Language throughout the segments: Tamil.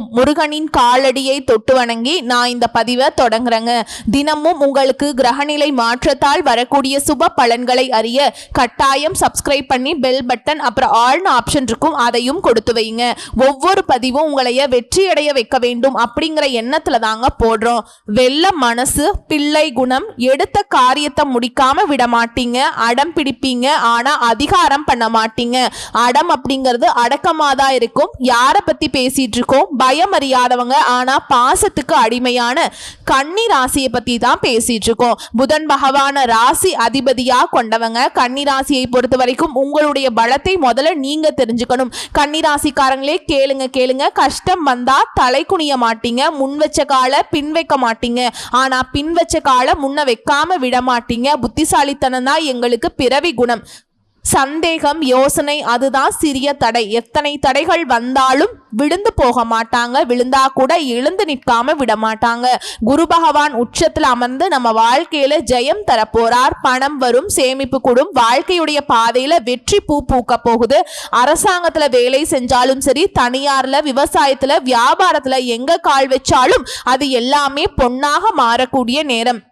முருகனின் காலடியை தொட்டு வணங்கி நான் இந்த பதிவை தொடங்குறேங்க. தினமும் உங்களுக்கு கிரகநிலை மாற்றத்தால் வரக்கூடிய சுப பலன்களை அறிய கட்டாயம் சப்ஸ்கிரைப் பண்ணி பெல் பட்டன் அப்புறம் ஆள்னு ஆப்ஷன் இருக்கும் அதையும் கொடுத்து வைங்க. ஒவ்வொரு பதிவும் உங்களைய வெற்றியடைய வைக்க வேண்டும். அப்படிங்கிற எண்ணத்துல தாங்க போடுறோம். வெள்ள மனசு பிள்ளை குணம் எடுத்த காரியத்தை முடிக்காம விட மாட்டீங்க. அடம் பிடிப்பீங்க ஆனா அதிகாரம் பண்ண மாட்டீங்க. அடம் அப்படிங்கிறது அடக்கமாதான் இருக்கும். யாரை பத்தி பேசிட்டு இருக்கோம்? பயம் அறியாதவங்க ஆனா பாசத்துக்கு அடிமையான கன்னி ராசியை பத்தி தான் பேசிட்டு இருக்கோம் புதன் பகவான ராசி அதிபதியா கொண்டவங்க. கன்னி ராசியை பொறுத்த வரைக்கும் உங்களுடைய பலத்தை முதல்ல நீங்க தெரிஞ்சுக்கணும். கன்னி ராசிக்காரங்களே கேளுங்க கேளுங்க. கஷ்டம் வந்தா தலை குனிய மாட்டீங்க. முன் வச்ச கால பின் வைக்க மாட்டீங்க. ஆனா பின் வச்ச கால முன்ன வைக்காம விட மாட்டீங்க. புத்திசாலித்தனம் தான் எங்களுக்கு பிறவி குணம். சந்தேகம் யோசனை அதுதான் சிறிய தடை. எத்தனை தடைகள் வந்தாலும் விழுந்து போக மாட்டாங்க. விழுந்தா கூட எழுந்து நிற்காம விட மாட்டாங்க. குரு பகவான் உச்சத்தில் அமர்ந்து நம்ம வாழ்க்கையில ஜெயம் தரப்போறார். பணம் வரும் சேமிப்பு கூடும். வாழ்க்கையுடைய பாதையில வெற்றி பூ பூக்க போகுது. அரசாங்கத்துல வேலை செஞ்சாலும் சரி தனியார்ல விவசாயத்துல வியாபாரத்துல எங்க கால் வச்சாலும் அது எல்லாமே பொன்னாக மாறக்கூடிய நேரம்.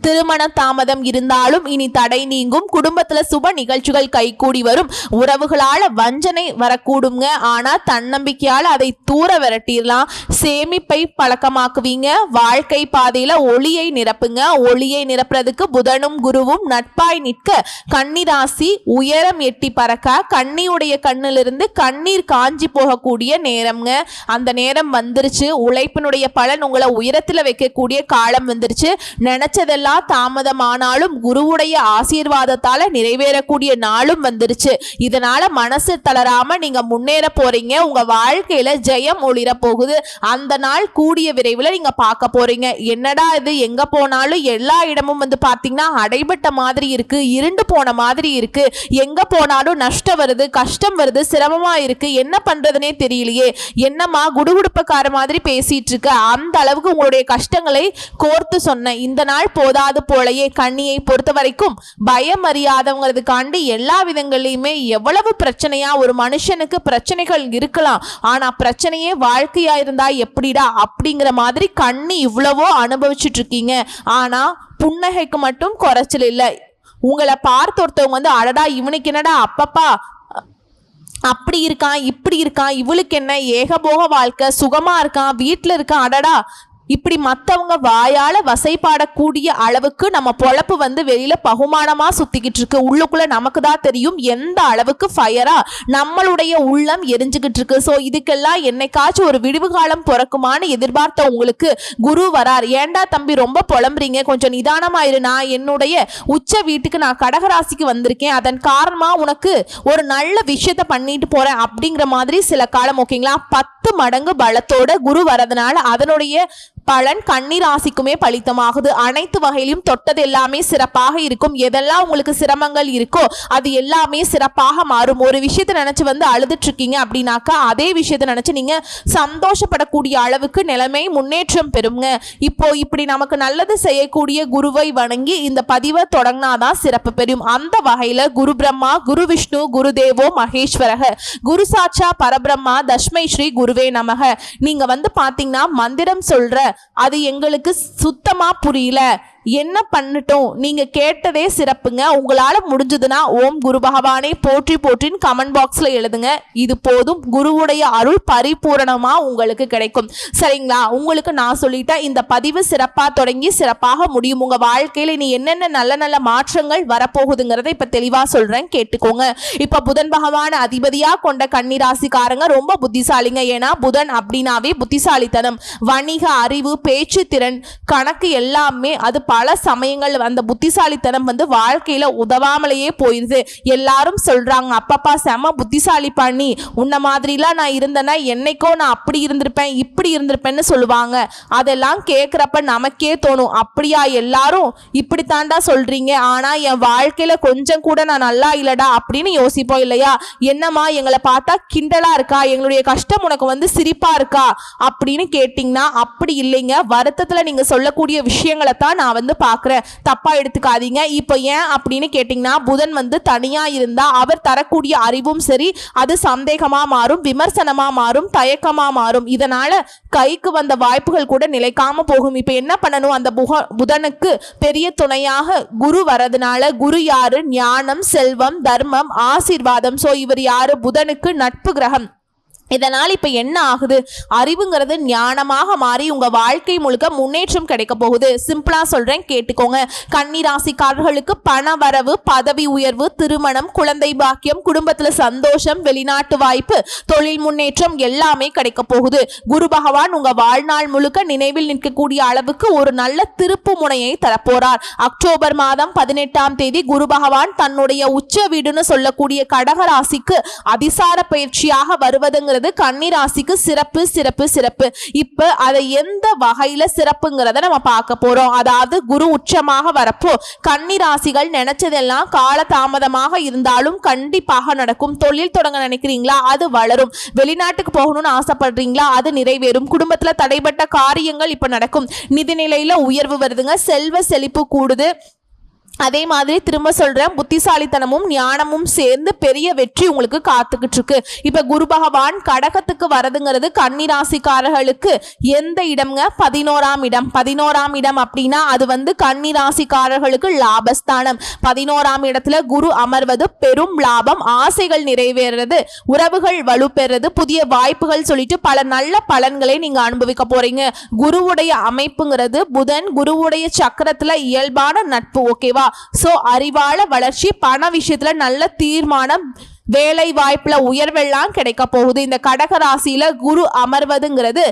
திருமண தாமதம் இருந்தாலும் இனி தடை நீங்கும். குடும்பத்துல சுப நிகழ்ச்சிகள் கைகூடி வரும். உறவுகளால வஞ்சனை வரக்கூடுங்க. ஆனா தன்னம்பிக்கையால அதை தூர விரட்டிடலாம். சேமிப்பை பழக்கமாக்குவீங்க. வாழ்க்கை பாதையில ஒளியை நிரப்புங்க. ஒளியை நிரப்புறதுக்கு புதனும் குருவும் நட்பாய் நிற்க. கன்னிராசி உயரம் எட்டி பறக்க. கண்ணியுடைய கண்ணிலிருந்து கண்ணீர் காஞ்சி போகக்கூடிய நேரம்ங்க. அந்த நேரம் வந்துருச்சு. உழைப்பினுடைய பலன் உங்களை உயரத்துல வைக்கக்கூடிய காலம் வந்துருச்சு. நினைச்சதெல்லாம் தாமதமானாலும் குருவுடைய ஆசீர்வாதத்தால நிறைவேறக்கூடிய நாளும் வந்துருச்சு. இதனால மனசு தளராம நீங்க முன்னேற போறீங்க. உங்க வாழ்க்கையில ஜெயம் ஒளிர போகுது. அந்த நாள் கூடிய விரைவில் நீங்க பார்க்க போறீங்க. என்னடா இது? எங்க போனாலும் எல்லா இடமும் வந்து பாத்தீங்கன்னா அடைபட்ட மாதிரி இருக்கு. இருண்டு போன மாதிரி இருக்கு. எங்க போனாலும் நஷ்டம் வருது கஷ்டம் வருது சிரமமா இருக்கு. என்ன பண்றதுனே தெரியலையே. என்னம்மா குடுகுடுப்பக்கார மாதிரி பேசிட்டு இருக்க? அந்த அளவுக்கு உங்களுடைய கஷ்டங்களை கோர்த்து சொன்னேன் இந்த நாள் போதாது போலயே கண்ணியை பொறுத்த வரைக்கும் பயம் அறியாதவங்கிறதுக்காண்டி எல்லா விதங்களையுமே எவ்வளவு பிரச்சனையா ஒரு மனுஷனுக்கு பிரச்சனைகள் இருக்கலாம். ஆனா பிரச்சனையே வாழ்க்கையா இருந்தா எப்படிடா அப்படிங்கிற மாதிரி கண்ணி இவ்வளவோ அனுபவிச்சுட்டு இருக்கீங்க ஆனா புன்னகைக்கு மட்டும் குறைச்சல் இல்லை. உங்களை பார்த்து ஒருத்தவங்க வந்து அடடா இவனுக்கு என்னடா அப்பப்பா அப்படி இருக்கான் இப்படி இருக்கான் இவளுக்கு என்ன ஏகபோக வாழ்க்கை சுகமா இருக்கான் வீட்டில் இருக்கான் அடடா இப்படி மற்றவங்க வாயால் வசைப்பாடக்கூடிய அளவுக்கு நம்ம பொழப்பு வந்து வெளியில் பகுமானமாக சுற்றிக்கிட்டு இருக்கு. உள்ளுக்குள்ள நமக்கு தான் தெரியும் எந்த அளவுக்கு ஃபயராக நம்மளுடைய உள்ளம் எரிஞ்சுக்கிட்டு இருக்கு. ஸோ இதுக்கெல்லாம் என்னைக்காச்சும் ஒரு விடிவு காலம் பிறக்குமான்னு எதிர்பார்த்த உங்களுக்கு குரு வரார். ஏன்டா தம்பி ரொம்ப புலம்புறீங்க கொஞ்சம் நிதானமாயிரு நான் என்னுடைய உச்ச வீட்டுக்கு நான் கடகராசிக்கு வந்திருக்கேன். அதன் காரணமாக உனக்கு ஒரு நல்ல விஷயத்த பண்ணிட்டு போகிறேன் அப்படிங்கிற மாதிரி சில காலம் ஓகேங்களா? பத்து மடங்கு பலத்தோட குரு வரதுனால அதனுடைய பலன் கன்னி ராசிக்குமே பலித்தமாகுது. அனைத்து வகையிலும் தொட்டது எல்லாமே சிறப்பாக இருக்கும். எதெல்லாம் உங்களுக்கு சிரமங்கள் இருக்கோ அது எல்லாமே சிறப்பாக மாறும். ஒரு விஷயத்தை நினைச்சு வந்து அழுதுட்டு இருக்கீங்க அப்படின்னாக்கா அதே விஷயத்தை நினைச்சு நீங்க சந்தோஷப்படக்கூடிய அளவுக்கு நிலைமை முன்னேற்றம் பெறுங்க. இப்போ இப்படி நமக்கு நல்லது செய்யக்கூடிய குருவை வணங்கி இந்த பதிவை தொடங்கினாதான் சிறப்பு பெறும். அந்த வகையில குரு பிரம்மா குரு விஷ்ணு குரு தேவோ மகேஸ்வரக குரு சாட்சா பரபிரம்மா தஷ்மை ஸ்ரீ குருவே நமக. நீங்க வந்து பாத்தீங்கன்னா மந்திரம் சொல்ற அது எங்களுக்கு சுத்தமா புரியல. என்ன பண்ணட்டும்? நீங்கள் கேட்டதே சிறப்புங்க. உங்களால் முடிஞ்சதுன்னா ஓம் குரு பகவானே போற்றி போற்றின்னு கமெண்ட் பாக்ஸில் எழுதுங்க. இது போதும். குருவுடைய அருள் பரிபூரணமாக உங்களுக்கு கிடைக்கும். சரிங்களா? உங்களுக்கு நான் சொல்லிட்டேன் இந்த பதிவு சிறப்பாக தொடங்கி சிறப்பாக முடியும். உங்கள் வாழ்க்கையில் இனி என்னென்ன நல்ல நல்ல மாற்றங்கள் வரப்போகுதுங்கிறத இப்போ தெளிவாக சொல்கிறேன் கேட்டுக்கோங்க. இப்போ புதன் பகவான் அதிபதியாக கொண்ட கன்னிராசிக்காரங்க ரொம்ப புத்திசாலிங்க. ஏன்னா புதன் அப்படின்னாவே புத்திசாலித்தனம். வணிக அறிவு பேச்சு திறன் கணக்கு எல்லாமே அது பல சமயங்கள் அந்த புத்திசாலித்தனம் வந்து வாழ்க்கையில் உதவாமலேயே போயிடுது எல்லாரும் சொல்கிறாங்க அப்பப்பா செம புத்திசாலி பண்ணி உன்ன மாதிரிலாம் நான் இருந்தேன்னா என்னைக்கோ நான் அப்படி இருந்திருப்பேன் இப்படி இருந்திருப்பேன்னு சொல்லுவாங்க. அதெல்லாம் கேட்குறப்ப நமக்கே தோணும் அப்படியா எல்லாரும் இப்படித்தாண்டா சொல்கிறீங்க ஆனால் என் வாழ்க்கையில கொஞ்சம் கூட நான் நல்லா இல்லைடா அப்படின்னு யோசிப்போம் இல்லையா? என்னம்மா எங்களை பார்த்தா கிண்டலாக இருக்கா? எங்களுடைய கஷ்டம் உனக்கு வந்து சிரிப்பாக இருக்கா? அப்படின்னு கேட்டிங்கன்னா அப்படி இல்லைங்க. வருத்தத்தில் நீங்கள் சொல்லக்கூடிய விஷயங்களை தான் நான் வந்து பார்க்குறேன் தப்பா எடுத்துக்காதீங்க. இப்போ ஏன் அப்படின்னு கேட்டிங்கன்னா புதன் வந்து தனியா இருந்தா அவர் தரக்கூடிய அறிவும் சரி அது சந்தேகமா மாறும் விமர்சனமாக மாறும் தயக்கமாக மாறும். இதனால கைக்கு வந்த வாய்ப்புகள் கூட நிலைக்காம போகும். இப்போ என்ன பண்ணணும்? அந்த புக புதனுக்கு பெரிய துணையாக குரு வரதுனால குரு யாரு? ஞானம் செல்வம் தர்மம் ஆசீர்வாதம். ஸோ இவர் யாரு? புதனுக்கு நட்பு கிரகம். இதனால் இப்போ என்ன ஆகுது? அறிவுங்கிறது ஞானமாக மாறி உங்கள் வாழ்க்கை முழுக்க முன்னேற்றம் கிடைக்க போகுது. சிம்பிளாக சொல்கிறேன் கேட்டுக்கோங்க. கன்னிராசிக்காரர்களுக்கு பண வரவு பதவி உயர்வு திருமணம் குழந்தை பாக்கியம் குடும்பத்தில் சந்தோஷம் வெளிநாட்டு வாய்ப்பு தொழில் முன்னேற்றம் எல்லாமே கிடைக்க போகுது. குரு பகவான் உங்கள் வாழ்நாள் முழுக்க நினைவில் நிற்கக்கூடிய அளவுக்கு ஒரு நல்ல திருப்பு முனையை தரப்போறார். அக்டோபர் மாதம் பதினெட்டாம் தேதி குரு பகவான் தன்னுடைய உச்ச வீடுன்னு சொல்லக்கூடிய கடக ராசிக்கு அதிசார பயிற்சியாக வருவதுங்கிற கன்னி கன்னிராசிக்கு சிறப்பு சிறப்பு சிறப்பு. இப்போ அதை எந்த வகையில சிறப்புங்கிறத நம்ம பார்க்க போறோம். அதாவது குரு உச்சமாக வரப்போ கன்னிராசிகள் நினைச்சதெல்லாம் கால தாமதமாக இருந்தாலும் கண்டிப்பாக நடக்கும். தொழில் தொடங்க நினைக்கிறீங்களா? அது வளரும். வெளிநாட்டுக்கு போகணும்னு ஆசைப்படுறீங்களா? அது நிறைவேறும். குடும்பத்தில் தடைப்பட்ட காரியங்கள் இப்போ நடக்கும். நிதிநிலையில் உயர்வு வருதுங்க. செல்வ செழிப்பு கூடுது. அதே மாதிரி திரும்ப சொல்றேன் புத்திசாலித்தனமும் ஞானமும் சேர்ந்து பெரிய வெற்றி உங்களுக்கு காத்துக்கிட்டு இருக்கு இப்ப குரு பகவான் கடகத்துக்கு வரதுங்கிறது கன்னிராசிக்காரர்களுக்கு எந்த இடம்ங்க? பதினோராம் இடம். பதினோராம் இடம் அப்படின்னா அது வந்து கன்னிராசிக்காரர்களுக்கு லாபஸ்தானம். பதினோராம் இடத்துல குரு அமர்வது பெரும் லாபம். ஆசைகள் நிறைவேறது உறவுகள் வலுப்பெறது புதிய வாய்ப்புகள் சொல்லிட்டு பல நல்ல பலன்களை நீங்க அனுபவிக்க போறீங்க. குருவுடைய அமைப்புங்கிறது புதன். குருவுடைய சக்கரத்துல இயல்பான நட்பு. ஓகேவா? ஸோ அறிவால வளர்ச்சி பண விஷயத்துல நல்ல தீர்மானம் வேலை வாய்ப்புல உயர்வெல்லாம் கிடைக்க போகுது. இந்த கடக ராசியில குரு அமர்வதுங்கிறது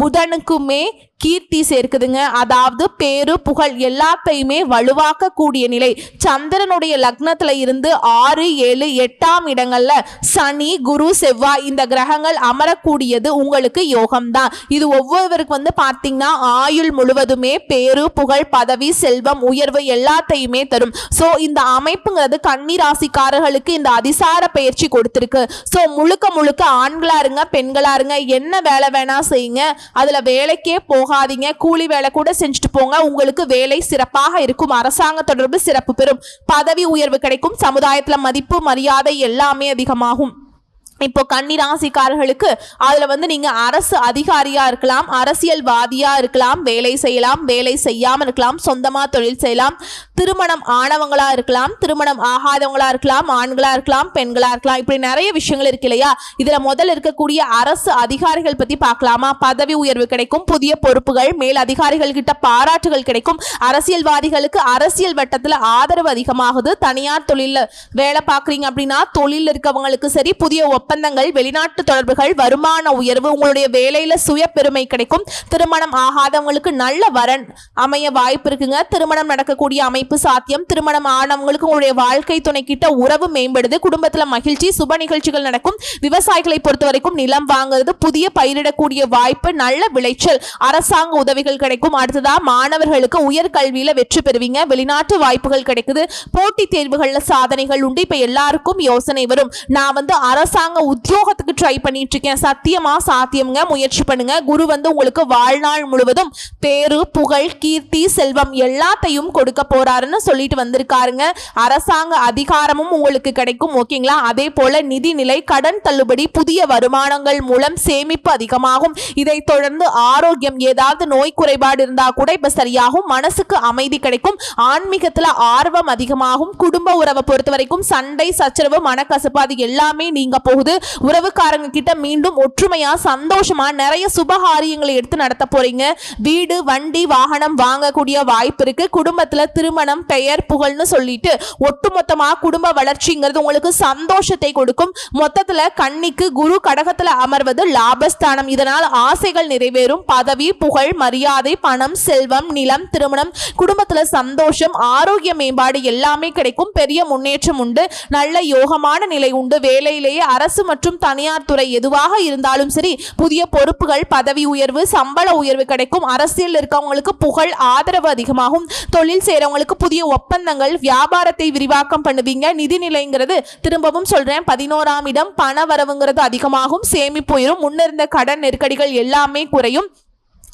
புதனுக்குமே கீர்த்தி சேர்க்குதுங்க. அதாவது பேரு புகழ் எல்லாத்தையுமே வலுவாக்க கூடிய நிலை. சந்திரனுடைய லக்னத்துல இருந்து ஆறு ஏழு எட்டாம் இடங்கள்ல சனி குரு செவ்வாய் இந்த கிரகங்கள் அமரக்கூடியது உங்களுக்கு யோகம்தான். இது ஒவ்வொருவருக்கு வந்து பார்த்தீங்கன்னா ஆயுள் முழுவதுமே பேரு புகழ் பதவி செல்வம் உயர்வு எல்லாத்தையுமே தரும். ஸோ இந்த அமைப்புங்கிறது கன்னி ராசிக்காரர்களுக்கு இந்த அதிசார பயிற்சி கொடுத்துருக்கு. ஸோ முழுக்க முழுக்க ஆண்களாக இருங்க பெண்களாக இருங்க என்ன வேலை வேணால் செய்யுங்க. அதில் வேலைக்கே போகாதீங்க. கூலி வேலை கூட செஞ்சுட்டு போங்க. உங்களுக்கு வேலை சிறப்பாக இருக்கும். அரசாங்க தொடர்பு சிறப்பு பெறும். பதவி உயர்வு கிடைக்கும். சமுதாயத்தில் மதிப்பு மரியாதை எல்லாமே அதிகமாகும். இப்போ கன்னிராசிக்காரர்களுக்கு அதில் வந்து நீங்கள் அரசு அதிகாரியாக இருக்கலாம் அரசியல்வாதியாக இருக்கலாம் வேலை செய்யலாம் வேலை செய்யாமல் இருக்கலாம் சொந்தமாக தொழில் செய்யலாம் திருமணம் ஆனவங்களாக இருக்கலாம் திருமணம் ஆகாதவங்களாக இருக்கலாம் ஆண்களாக இருக்கலாம் பெண்களாக இருக்கலாம் இப்படி நிறைய விஷயங்கள் இருக்கு இல்லையா? இதில் முதல்ல இருக்கக்கூடிய அரசு அதிகாரிகள் பற்றி பார்க்கலாமா? பதவி உயர்வு கிடைக்கும் புதிய பொறுப்புகள் மேல் அதிகாரிகள் கிட்ட பாராட்டுகள் கிடைக்கும். அரசியல்வாதிகளுக்கு அரசியல் வட்டத்தில் ஆதரவு அதிகமாகுது. தனியார் தொழிலில் வேலை பார்க்குறீங்க அப்படின்னா தொழில் இருக்கவங்களுக்கு சரி புதிய ஒப்பந்தங்கள் வெளிநாட்டு தொடர்புகள் வருமான உயர்வு உங்களுடைய வேலையில சுய பெருமை கிடைக்கும். திருமணம் ஆகாதவங்களுக்கு நல்ல வரன் அமைய வாய்ப்பு இருக்குங்க. திருமணம் நடக்கக்கூடிய அமைப்பு சாத்தியம். திருமணம் ஆனவங்களுக்கு உங்களுடைய வாழ்க்கை துணை கிட்ட உறவு மேம்படுது. குடும்பத்துல மகிழ்ச்சி சுப நிகழ்ச்சிகள் நடக்கும். விவசாயிகளை பொறுத்த வரைக்கும் நிலம் வாங்குறது புதிய பயிரிடக்கூடிய வாய்ப்பு நல்ல விளைச்சல் அரசாங்க உதவிகள் கிடைக்கும். அடுத்ததா மாணவர்களுக்கு உயர்கல்வியில வெற்றி பெறுவீங்க. வெளிநாட்டு வாய்ப்புகள் கிடைக்குது. போட்டித் தேர்வுகள்ல சாதனைகள் உண்டு. இப்ப எல்லாருக்கும் யோசனை வரும். நான் வந்து அரசாங்க உத்தியோகத்துக்கு ட்ரை பண்ணிட்டு இருக்கேன் சத்தியமா சாத்தியம்ங்க. முயற்சி பண்ணுங்க. குரு வந்து உங்களுக்கு வாழ்நாள் முழுவதும் பேரு புகழ் கீர்த்தி செல்வம் எல்லாத்தையும் கொடுக்க போறாருன்னு சொல்லிட்டு வந்திருக்காருங்க. அரசாங்க அதிகாரமும் உங்களுக்கு கிடைக்கும் ஓகேங்களா? அதே போல நிதிநிலை கடன் தள்ளுபடி புதிய வருமானங்கள் மூலம் சேமிப்பு அதிகமாகும். இதை தொடர்ந்து ஆரோக்கியம் ஏதாவது நோய் குறைபாடு இருந்தா கூட இப்ப சரியாகும். மனசுக்கு அமைதி கிடைக்கும். ஆன்மீகத்துல ஆர்வம் அதிகமாகும். குடும்ப உறவை பொறுத்த வரைக்கும் சண்டை சச்சரவு மனக்கசப்பு அது எல்லாமே நீங்க போகுது. போகுது உறவுக்காரங்க கிட்ட மீண்டும் ஒற்றுமையா சந்தோஷமா நிறைய சுபகாரியங்களை எடுத்து நடத்த போறீங்க. வீடு வண்டி வாகனம் வாங்கக்கூடிய வாய்ப்பு இருக்கு. குடும்பத்துல திருமணம் பெயர் புகழ்னு சொல்லிட்டு ஒட்டுமொத்தமா குடும்ப வளர்ச்சிங்கிறது உங்களுக்கு சந்தோஷத்தை கொடுக்கும். மொத்தத்துல கன்னிக்கு குரு கடகத்துல அமர்வது லாபஸ்தானம். இதனால் ஆசைகள் நிறைவேறும். பதவி புகழ் மரியாதை பணம் செல்வம் நிலம் திருமணம் குடும்பத்துல சந்தோஷம் ஆரோக்கிய மேம்பாடு எல்லாமே கிடைக்கும். பெரிய முன்னேற்றம் உண்டு. நல்ல யோகமான நிலை உண்டு. வேலையிலேயே அரசு மற்றும் தனியார் துறை எதுவாக இருந்தாலும் சரி புதிய பொறுப்புகள் பதவி உயர்வு சம்பள உயர்வு கிடைக்கும். அரசியல் இருக்கவங்களுக்கு புகழ் ஆதரவு அதிகமாகும். தொழில் செய்கிறவங்களுக்கு புதிய ஒப்பந்தங்கள் வியாபாரத்தை விரிவாக்கம் பண்ணுவீங்க. நிதிநிலைங்கிறது திரும்பவும் சொல்றேன் பதினோராம் இடம் பண வரவுங்கிறது அதிகமாகும். சேமிப்பு உயரும். முன்னிருந்த கடன் நெருக்கடிகள் எல்லாமே குறையும்.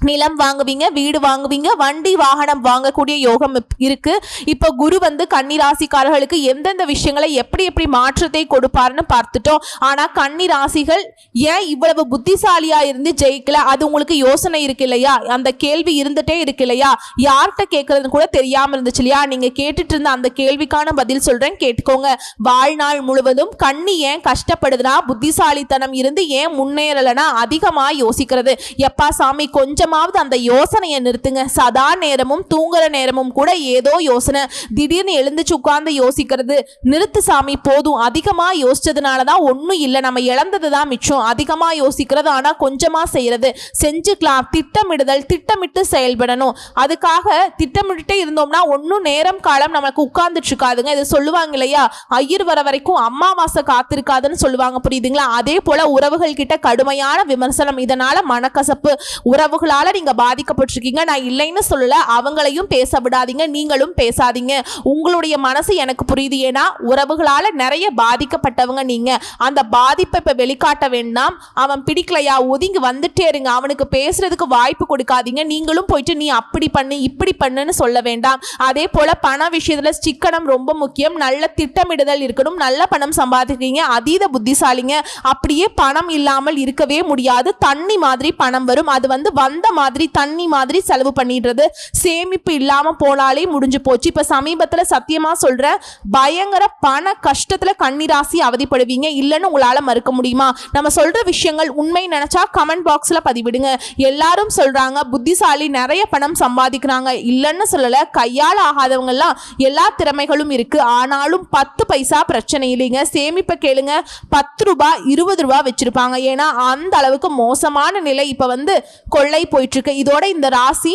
நிலம் வாங்குவீங்க வீடு வாங்குவீங்க வண்டி வாகனம் வாங்கக்கூடிய யோகம் இருக்கு. இப்போ குரு வந்து கன்னிராசிக்காரர்களுக்கு எந்தெந்த விஷயங்களை எப்படி எப்படி மாற்றத்தை கொடுப்பாருன்னு பார்த்துட்டோம். ஆனா கன்னிராசிகள் ஏன் இவ்வளவு புத்திசாலியா இருந்து ஜெயிக்கல? அது உங்களுக்கு யோசனை இருக்கு இல்லையா? அந்த கேள்வி இருந்துட்டே இருக்கு இல்லையா? யார்கிட்ட கேட்கறது கூட தெரியாம இருந்துச்சு இல்லையா? நீங்க கேட்டுட்டு இருந்த அந்த கேள்விக்கான பதில் சொல்றேன் கேட்டுக்கோங்க. வாழ்நாள் முழுவதும் கண்ணி ஏன் கஷ்டப்படுதுன்னா புத்திசாலித்தனம் இருந்து ஏன் முன்னேறலைன்னா அதிகமா யோசிக்கிறது. எப்பா சாமி கொஞ்சம் கொஞ்சமாவது அந்த யோசனையை நிறுத்துங்க. சதா நேரமும் தூங்குற நேரமும் கூட ஏதோ யோசனை. திடீர்னு எழுந்துச்சு உட்கார்ந்து யோசிக்கிறது. நிறுத்து சாமி போதும். அதிகமாக யோசிச்சதுனால தான் ஒன்றும் இல்லை. நம்ம இழந்தது தான் மிச்சம். அதிகமாக யோசிக்கிறது ஆனால் கொஞ்சமாக செய்கிறது செஞ்சுக்கலாம். திட்டமிடுதல் திட்டமிட்டு செயல்படணும். அதுக்காக திட்டமிட்டுட்டே இருந்தோம்னா ஒன்றும் நேரம் காலம் நமக்கு உட்கார்ந்துட்டு இருக்காதுங்க இது சொல்லுவாங்க இல்லையா? ஐயர் வர வரைக்கும் அம்மாவாசை காத்திருக்காதுன்னு சொல்லுவாங்க. புரியுதுங்களா? அதே போல உறவுகள் கிட்ட கடுமையான விமர்சனம். இதனால மனக்கசப்பு. உறவுகளால் நீங்க பாதிக்கப்பட்டிருக்கீங்க. நான் இல்லைன்னு சொல்லல. அவங்களையும் பேச விடாதீங்க நீங்களும் பேசாதீங்க. உங்களுடைய மனசு எனக்கு புரியுது. ஏன்னா உறவுகளால நிறைய பாதிக்கப்பட்டவங்க நீங்க. அந்த பாதிப்பை இப்ப வெளிக்காட்ட வேண்டாம். அவன் பிடிக்கலையா? ஒதுங்கி வந்துட்டே இருங்க. அவனுக்கு பேசுறதுக்கு வாய்ப்பு கொடுக்காதீங்க. நீங்களும் போயிட்டு நீ அப்படி பண்ணு இப்படி பண்ணுன்னு சொல்ல வேண்டாம். அதே போல பண விஷயத்துல சிக்கனம் ரொம்ப முக்கியம். நல்ல திட்டமிடுதல் இருக்கணும். நல்ல பணம் சம்பாதிக்கிறீங்க. அதீத புத்திசாலிங்க. அப்படியே பணம் இல்லாமல் இருக்கவே முடியாது. தண்ணி மாதிரி பணம் வரும். அது வந்து வந்த மாதிரி தண்ணி மாதிரி செலவு பண்ணிடுறது. சேமிப்பு இல்லாமல் போனாலே முடிஞ்சு போச்சு. இப்போ சமீபத்தில் சத்தியமா சொல்கிறேன் பயங்கர பண கஷ்டத்தில் கண்ணீராசி அவதிப்படுவீங்க. இல்லைன்னு உங்களால் மறுக்க முடியுமா? நம்ம சொல்ற விஷயங்கள் உண்மை நினச்சா கமெண்ட் பாக்ஸ்ல பதிவிடுங்க. எல்லாரும் சொல்றாங்க புத்திசாலி நிறைய பணம் சம்பாதிக்கிறாங்க. இல்லைன்னு சொல்லலை கையால் ஆகாதவங்க எல்லாம் எல்லா திறமைகளும் இருக்கு. ஆனாலும் பத்து பைசா பிரச்சனை இல்லைங்க. சேமிப்பை கேளுங்க பத்து ரூபாய் இருபது ரூபாய் வச்சிருப்பாங்க. ஏன்னா அந்த அளவுக்கு மோசமான நிலை இப்போ வந்து கொள்ளை போயிட்டு இருக்கு. இதோட இந்த ராசி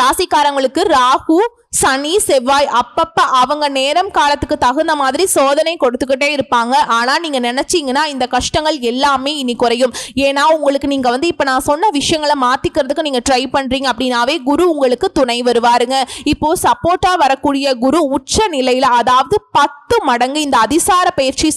ராசிக்காரங்களுக்கு ராகு சனி செவ்வாய் அப்பப்ப அவங்க நேரம் காலத்துக்கு தகுந்த மாதிரி சோதனை கொடுத்துக்கிட்டே இருப்பாங்க. ஆனா நீங்க நினைச்சீங்கன்னா இந்த கஷ்டங்கள் எல்லாமே இனி குறையும். ஏன்னா உங்களுக்கு நீங்க வந்து இப்ப நான் சொன்ன விஷயங்களை மாத்திக்கிறதுக்கு நீங்க ட்ரை பண்றீங்க அப்படின்னாவே குரு உங்களுக்கு துணை வருவாருங்க. இப்போ சப்போர்ட்டா வரக்கூடிய குரு உச்ச நிலையில அதாவது பத்து மடங்கு இந்த அதிசார பயிற்சி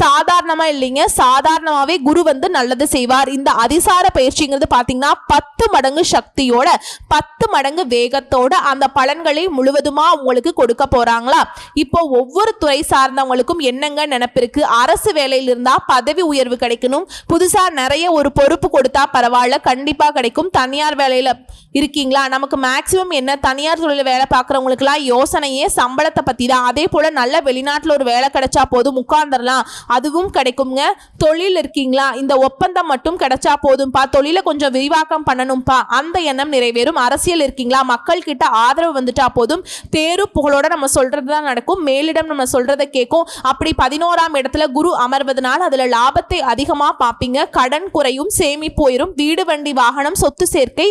சாதாரணமா இல்லைங்க சாதாரணமாவே குரு வந்து நல்லது செய்வார். இந்த அதிசார பயிற்சிங்கிறது பாத்தீங்கன்னா பத்து மடங்கு சக்தியோட பத்து மடங்கு வேகத்தோட அந்த பலன்களை முழுவதுமா உங்களுக்கு கொடுக்க போறாங்களா? இப்போ ஒவ்வொரு துறை சார்ந்தவங்களுக்கும் என்னங்க நினைப்பிருக்கு அரசு வேலையில் இருந்தா பதவி உயர்வு கிடைக்கணும். புதுசா நிறைய ஒரு பொறுப்பு கொடுத்தா பரவாயில்ல கண்டிப்பா கிடைக்கும். தனியார் வேலையில இருக்கீங்களா? நமக்கு மேக்சிமம் என்ன? தனியார் தொழில வேலை பார்க்குறவங்களுக்குலாம் யோசனையே சம்பளத்தை பத்தி தான் அதே போல நல்ல வெளிநாட்டுல ஒரு வேலை கிடைச்சா போதும் உட்கார்ந்துடலாம். அதுவும் கிடைக்குங்க தொழில் இருக்கீங்களா? இந்த ஒப்பந்தம் மட்டும் கிடைச்சா போதும்பா. தொழிலை கொஞ்சம் விரிவாக்கம் பண்ணணும்ப்பா அந்த எண்ணம் நிறைவேறும். அரசியல் இருக்கீங்களா? மக்கள் கிட்ட ஆதரவு வந்துட்டா போதும். தேரு புகழோட நம்ம சொல்றது தான் நடக்கும். மேலிடம் நம்ம சொல்றதை கேட்கும். அப்படி பதினோராம் இடத்துல குரு அமர்வதனால் அதுல லாபத்தை அதிகமா பார்ப்பீங்க கடன் குறையும் சேமிப்பு உயரும். வீடு வண்டி வாகனம் சொத்து சேர்க்கை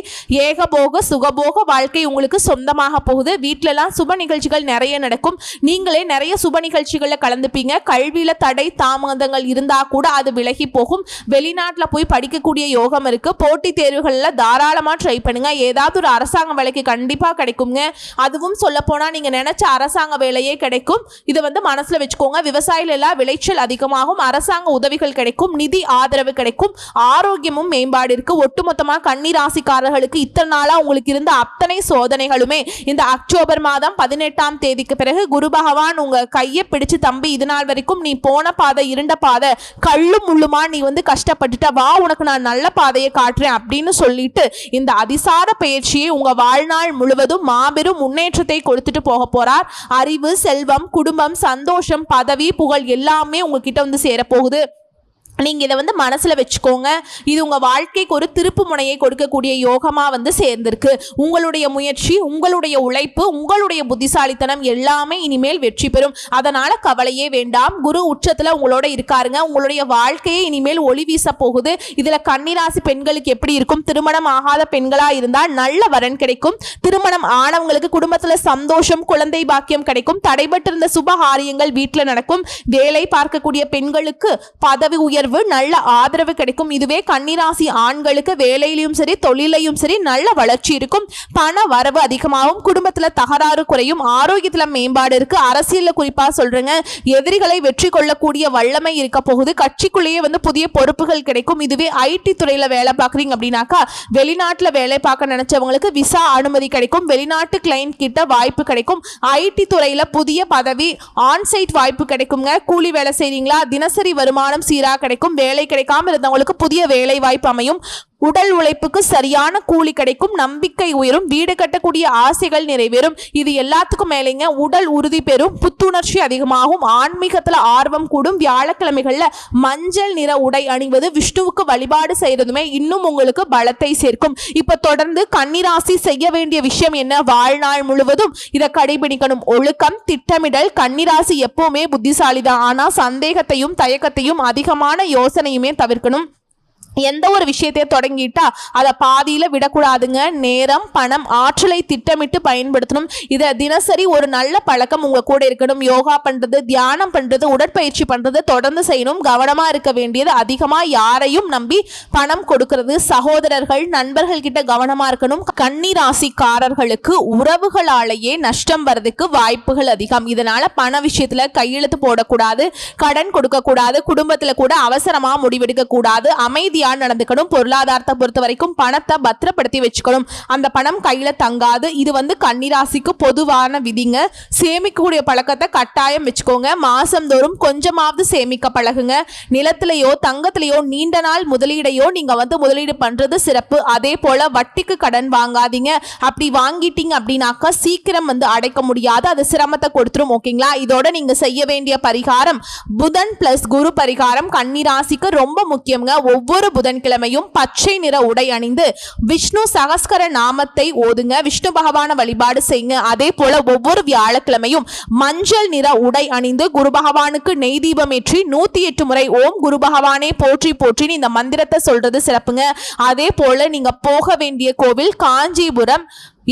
ஏகபோக சுகபோக வாழ்க்கை உங்களுக்கு சொந்தமாக போகுது. வீட்டிலலாம் சுப நிகழ்ச்சிகள் நிறைய நடக்கும். நீங்களே நிறைய சுப நிகழ்ச்சிகளில் கலந்துப்பீங்க. கல்வியில தடை தாமதங்கள் இருந்தா கூட அது விலகி போகும். வெளிநாட்டில் போய் படிக்கக்கூடிய யோகம் இருக்கு. போட்டித் தேர்வுகளில் தாராளமாக ட்ரை பண்ணுங்க. ஏதாவது ஒரு அரசாங்க வேலைக்கு கண்டிப்பாக கிடைக்குங்க. அது அதுவும் சொல்ல போனா நீங்க அரசாங்க வேலையே கிடைக்கும். இதை வந்து மனசில் வச்சுக்கோங்க. விவசாயிகள் எல்லாம் விளைச்சல் அதிகமாகும். அரசாங்க உதவிகள் கிடைக்கும். நிதி ஆதரவு கிடைக்கும். ஆரோக்கியமும் மேம்பாடு இருக்கு. ஒட்டுமொத்தமாக கன்னி ராசிக்காரர்களுக்கு இத்தனை நாளாக உங்களுக்கு இருந்த அத்தனை சோதனைகளுமே இந்த அக்டோபர் மாதம் பதினெட்டாம் தேதிக்கு பிறகு குரு பகவான் உங்கள் கையை பிடிச்சு தம்பி இது நாள் வரைக்கும் நீ போன பாதை இருண்ட பாதை கள்ளும் முள்ளுமா நீ வந்து கஷ்டப்பட்டுட்ட வா உனக்கு நான் நல்ல பாதையை காட்டுறேன் அப்படின்னு சொல்லிட்டு இந்த அதிசார பயிற்சியை உங்கள் வாழ்நாள் முழுவதும் மாபெரும் முன்னேற்ற முன்னேற்றத்தை கொடுத்துட்டு போக போறார். அறிவு செல்வம் குடும்பம் சந்தோஷம் பதவி புகழ் எல்லாமே உங்ககிட்ட வந்து சேரப்போகுது. நீங்கள் இதை வந்து மனசில் வச்சுக்கோங்க. இது உங்கள் வாழ்க்கைக்கு ஒரு திருப்பு முனையை கொடுக்கக்கூடிய யோகமாக வந்து சேர்ந்திருக்கு. உங்களுடைய முயற்சி உங்களுடைய உழைப்பு உங்களுடைய புத்திசாலித்தனம் எல்லாமே இனிமேல் வெற்றி பெறும். அதனால் கவலையே வேண்டாம். குரு உச்சத்தில் உங்களோட இருக்காருங்க. உங்களுடைய வாழ்க்கையே இனிமேல் ஒளி வீச போகுது. இதில் கன்னிராசி பெண்களுக்கு எப்படி இருக்கும்? திருமணம் ஆகாத பெண்களாக இருந்தால் நல்ல வரன் கிடைக்கும். திருமணம் ஆனவங்களுக்கு குடும்பத்தில் சந்தோஷம் குழந்தை பாக்கியம் கிடைக்கும். தடைபட்டிருந்த சுபகாரியங்கள் வீட்டில் நடக்கும். வேலை பார்க்கக்கூடிய பெண்களுக்கு பதவி உயர்வு நல்ல ஆதரவு கிடைக்கும். இதுவே கன்னிராசி ஆண்களுக்கு வேலையிலையும் சரி தொழிலையும் சரி நல்ல வளர்ச்சி இருக்கும். பண வரவு அதிகமாகும். குடும்பத்தில் தகராறு குறையும். ஆரோக்கியத்துல மேம்பாடு இருக்கு. அரசியலில் குறிப்பாக சொல்றேங்க. எதிரிகளை வெற்றி கொள்ளக்கூடிய வல்லமை இருக்க போகுது. கட்சிக்குள்ளேயே வந்து புதிய பொறுப்புகள் கிடைக்கும். இதுவே ஐடி துறையில் வேலை பார்க்குறீங்க அப்படின்னாக்கா வெளிநாட்டில் வேலை பார்க்க நினைச்சவங்களுக்கு விசா அனுமதி கிடைக்கும். வெளிநாட்டு கிளைண்ட் கிட்ட வாய்ப்பு கிடைக்கும். ஐடி துறையில் புதிய பதவி ஆன்சைட் வாய்ப்பு கிடைக்குங்க. கூலி வேலை செய்றீங்களா? தினசரி வருமானம் சீராக கிடைக்கும். வேலை கிடைக்காம இருந்தவங்களுக்கு புதிய வேலை வாய்ப்பு அமையும். உடல் உழைப்புக்கு சரியான கூலி கிடைக்கும் நம்பிக்கை உயரும் வீடு கட்டக்கூடிய ஆசைகள் நிறைவேறும். இது எல்லாத்துக்கும் மேலேங்க உடல் உறுதி பெறும் புத்துணர்ச்சி அதிகமாகும் ஆன்மீகத்துல ஆர்வம் கூடும். வியாழக்கிழமைகள்ல மஞ்சள் நிற உடை அணிவது விஷ்ணுவுக்கு வழிபாடு செய்கிறதுமே இன்னும் உங்களுக்கு பலத்தை சேர்க்கும். இப்ப தொடர்ந்து கன்னிராசி செய்ய வேண்டிய விஷயம் என்ன? வாழ்நாள் முழுவதும் இதை கடைபிடிக்கணும். ஒழுக்கம் திட்டமிடல். கன்னிராசி எப்பவுமே புத்திசாலி தான் ஆனா சந்தேகத்தையும் தயக்கத்தையும் அதிகமான யோசனையுமே தவிர்க்கணும். எந்த ஒரு விஷயத்தையே தொடங்கிட்டா அதை பாதியில் விடக்கூடாதுங்க. நேரம் பணம் ஆற்றலை திட்டமிட்டு பயன்படுத்தணும். இதை தினசரி ஒரு நல்ல பழக்கம் உங்கள் கூட இருக்கணும். யோகா பண்ணுறது தியானம் பண்ணுறது உடற்பயிற்சி பண்ணுறது தொடர்ந்து செய்யணும். கவனமாக இருக்க வேண்டியது அதிகமாக யாரையும் நம்பி பணம் கொடுக்கறது. சகோதரர்கள் நண்பர்கள் கிட்ட கவனமாக இருக்கணும். கன்னிராசிக்காரர்களுக்கு உறவுகளாலேயே நஷ்டம் வர்றதுக்கு வாய்ப்புகள் அதிகம். இதனால் பண விஷயத்தில் கையெழுத்து போடக்கூடாது கடன் கொடுக்கக்கூடாது குடும்பத்தில் கூட அவசரமாக முடிவெடுக்கக்கூடாது அமைதி அமைதியா நடந்துக்கணும். பொருளாதாரத்தை பொறுத்த வரைக்கும் பணத்தை பத்திரப்படுத்தி வச்சுக்கணும். அந்த பணம் கையில தங்காது. இது வந்து கன்னிராசிக்கு பொதுவான விதிங்க. சேமிக்கக்கூடிய பழக்கத்தை கட்டாயம் வச்சுக்கோங்க. மாசந்தோறும் கொஞ்சமாவது சேமிக்க பழகுங்க. நிலத்திலேயோ தங்கத்திலேயோ நீண்ட நாள் முதலீடையோ நீங்க வந்து முதலீடு பண்றது சிறப்பு. அதே போல வட்டிக்கு கடன் வாங்காதீங்க. அப்படி வாங்கிட்டீங்க அப்படின்னாக்கா சீக்கிரம் வந்து அடைக்க முடியாது. அது சிரமத்தை கொடுத்துரும். ஓகேங்களா? இதோட நீங்க செய்ய வேண்டிய பரிகாரம் புதன் பிளஸ் குரு பரிகாரம் கன்னிராசிக்கு ரொம்ப முக்கியங்க ஒவ்வொரு புதன்கிழமையும் பச்சை நிற உடை அணிந்து விஷ்ணு சகஸ்கர நாமத்தை ஓதுங்க. விஷ்ணு பகவான வழிபாடு செய்யுங்க. அதே போல ஒவ்வொரு வியாழக்கிழமையும் மஞ்சள் நிற உடை அணிந்து குரு பகவானுக்கு நெய் தீபம் ஏற்றி நூத்தி எட்டு முறை ஓம் குரு பகவானே போற்றி போற்றின்னு இந்த மந்திரத்தை சொல்றது சிறப்புங்க. அதே போல நீங்க போக வேண்டிய கோவில் காஞ்சிபுரம்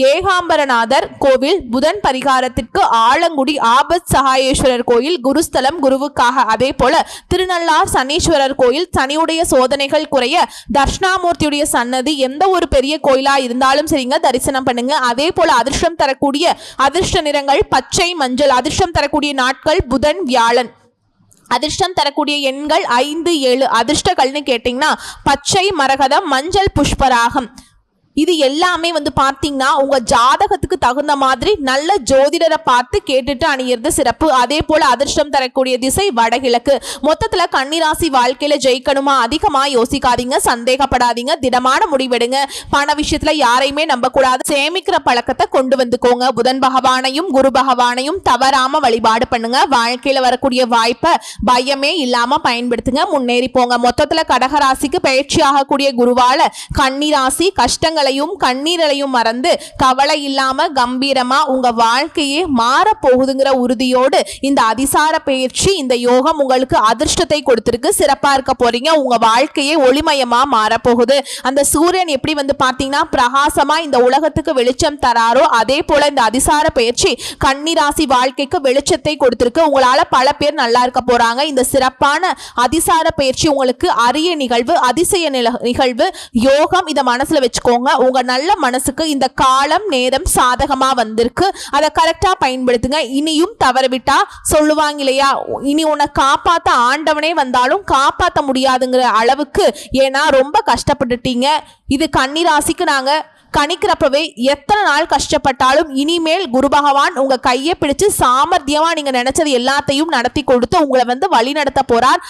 ஏகாம்பரநாதர் கோவில் புதன் பரிகாரத்திற்கு ஆலங்குடி ஆபத் சகாயேஸ்வரர் கோயில் குருஸ்தலம் குருவுக்காக. அதே போல திருநள்ளார் சனீஸ்வரர் கோயில் சனியுடைய சோதனைகள் குறைய தர்ஷ்ணாமூர்த்தியுடைய சன்னதி எந்த ஒரு பெரிய கோயிலா இருந்தாலும் சரிங்க தரிசனம் பண்ணுங்க. அதே போல அதிர்ஷ்டம் தரக்கூடிய அதிர்ஷ்ட நிறங்கள் பச்சை மஞ்சள் அதிர்ஷ்டம் தரக்கூடிய நாட்கள் புதன் வியாழன். அதிர்ஷ்டம் தரக்கூடிய எண்கள் ஐந்து ஏழு. அதிர்ஷ்டங்கள்னு கேட்டிங்கன்னா பச்சை மரகதம் மஞ்சள் புஷ்பராகம். இது எல்லாமே வந்து பார்த்தீங்கன்னா உங்க ஜாதகத்துக்கு தகுந்த மாதிரி நல்ல ஜோதிடரை பார்த்து கேட்டுட்டு அணியிறது சிறப்பு. அதே போல அதிர்ஷ்டம் தரக்கூடிய திசை வடகிழக்கு. மொத்தத்துல கன்னிராசி வாழ்க்கையில ஜெயிக்கணுமா? அதிகமா யோசிக்காதீங்க சந்தேகப்படாதீங்க திடமான முடிவெடுங்க. பண விஷயத்துல யாரையுமே நம்பக்கூடாது. சேமிக்கிற பழக்கத்தை கொண்டு வந்துக்கோங்க. புதன் பகவானையும் குரு பகவானையும் தவறாம வழிபாடு பண்ணுங்க. வாழ்க்கையில வரக்கூடிய வாய்ப்பை பயமே இல்லாம பயன்படுத்துங்க. முன்னேறி போங்க. மொத்தத்துல கடகராசிக்கு பயிற்சி ஆகக்கூடிய குருவால கன்னிராசி துன்பங்களையும் கண்ணீரலையும் மறந்து கவலை இல்லாம கம்பீரமா உங்க வாழ்க்கையே மாற போகுதுங்கிற உறுதியோடு இந்த அதிசார பயிற்சி இந்த யோகம் உங்களுக்கு அதிர்ஷ்டத்தை கொடுத்திருக்கு. சிறப்பா இருக்க போறீங்க. உங்க வாழ்க்கையே ஒளிமயமா மாறப்போகுது. அந்த சூரியன் எப்படி வந்து பாத்தீங்கன்னா பிரகாசமா இந்த உலகத்துக்கு வெளிச்சம் தராரோ அதே போல இந்த அதிசார பயிற்சி கன்னிராசி வாழ்க்கைக்கு வெளிச்சத்தை கொடுத்திருக்கு. உங்களால பல பேர் நல்லா இருக்க போறாங்க. இந்த சிறப்பான அதிசார பயிற்சி உங்களுக்கு அரிய நிகழ்வு அதிசய நில- நிகழ்வு. யோகம் இதை மனசுல வச்சுக்கோங்க. உங்க நல்ல மனசுக்கு இந்த காலம் நேரம் சாதகமா வந்திருக்கு. அதை கரெக்டா பயன்படுத்துங்க. இனியும் தவறவிட்டா சொல்லுவாங்க இல்லையா? இனி உன்னை காப்பாத்த ஆண்டவனே வந்தாலும் காப்பாத்த முடியாதுங்கிற அளவுக்கு ஏன்னா ரொம்ப கஷ்டப்பட்டுட்டீங்க. இது கன்னிராசிக்கு நாங்க கணிக்கிறப்பவே எத்தனை நாள் கஷ்டப்பட்டாலும் இனிமேல் குரு பகவான் உங்க கையை பிடிச்சு சாமர்த்தியமா நீங்க நினைச்சது எல்லாத்தையும் நடத்தி கொடுத்து உங்களை வந்து வழி நடத்த போறார்.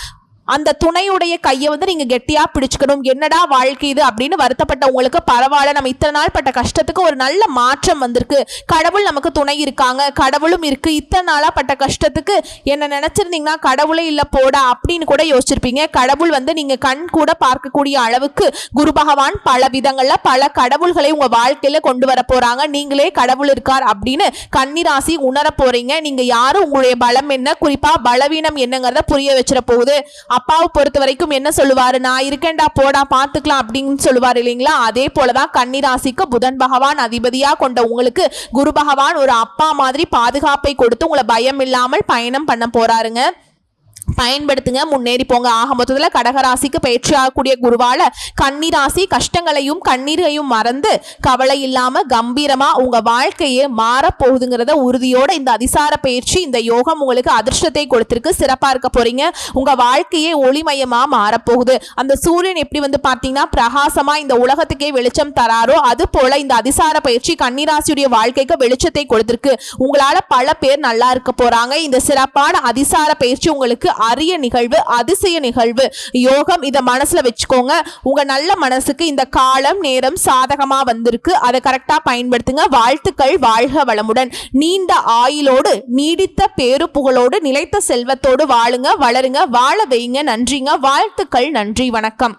அந்த துணையுடைய கையை வந்து நீங்க கெட்டியா பிடிச்சுக்கணும். என்னடா வாழ்க்கை இது அப்படின்னு வருத்தப்பட்டவங்களுக்கு பரவாயில்ல. நம்ம இத்தனை நாள் பட்ட கஷ்டத்துக்கு ஒரு நல்ல மாற்றம் வந்திருக்கு. கடவுள் நமக்கு துணை இருக்காங்க. கடவுளும் இருக்கு. இத்தனை நாளா பட்ட கஷ்டத்துக்கு என்ன நினைச்சிருந்தீங்கன்னா கடவுளே இல்லை போடா அப்படின்னு கூட யோசிச்சிருப்பீங்க. கடவுள் வந்து நீங்க கண் கூட பார்க்கக்கூடிய அளவுக்கு குரு பகவான் பல விதங்கள்ல பல கடவுள்களை உங்க வாழ்க்கையில கொண்டு வர போறாங்க. நீங்களே கடவுள் இருக்கார் அப்படின்னு கன்னிராசி உணர போறீங்க. நீங்க யாரும் உங்களுடைய பலம் என்ன? குறிப்பா பலவீனம் என்னங்கிறத புரிய வச்சிட போகுது. அப்பாவை பொறுத்த வரைக்கும் என்ன சொல்லுவார்? நான் இருக்கேன்டா போடா பார்த்துக்கலாம் அப்படின்னு சொல்லுவார் இல்லைங்களா? அதே போலதான் கன்னிராசிக்கு புதன் பகவான் அதிபதியாக கொண்ட உங்களுக்கு குரு பகவான் ஒரு அப்பா மாதிரி பாதுகாப்பை கொடுத்து உங்களை பயம் இல்லாமல் பயணம் பண்ண போகிறாருங்க பயன்படுத்துங்க. முன்னேறி போங்க. ஆக மொத்தத்தில் கடகராசிக்கு பயிற்சியாகக்கூடிய குருவால கன்னிராசி கஷ்டங்களையும் கண்ணீரையும் மறந்து கவலை இல்லாம கம்பீரமா உங்க வாழ்க்கையே மாறப்போகுதுங்கிறத உறுதியோட இந்த அதிசார பயிற்சி இந்த யோகம் உங்களுக்கு அதிர்ஷ்டத்தை கொடுத்திருக்கு. சிறப்பா இருக்க போறீங்க. உங்க வாழ்க்கையே ஒளிமயமா மாறப்போகுது. அந்த சூரியன் எப்படி வந்து பார்த்தீங்கன்னா பிரகாசமா இந்த உலகத்துக்கே வெளிச்சம் தராரோ அது போல இந்த அதிசார பயிற்சி கன்னிராசியுடைய வாழ்க்கைக்கு வெளிச்சத்தை கொடுத்திருக்கு. உங்களால பல பேர் நல்லா இருக்க போறாங்க. இந்த சிறப்பான அதிசார பயிற்சி உங்களுக்கு அரிய நிகழ்வு அதிசய நிகழ்வு. யோகம் இதை மனசில் வச்சுக்கோங்க. உங்கள் நல்ல மனசுக்கு இந்த காலம் நேரம் சாதகமாக வந்திருக்கு. அதை கரெக்டாக பயன்படுத்துங்க. வாழ்த்துக்கள் வாழ்க வளமுடன். நீண்ட ஆயுளோடு நீடித்த பேரு புகழோடு நிலைத்த செல்வத்தோடு வாழுங்க வளருங்க வாழ வைங்க. நன்றிங்க. வாழ்த்துக்கள் நன்றி வணக்கம்.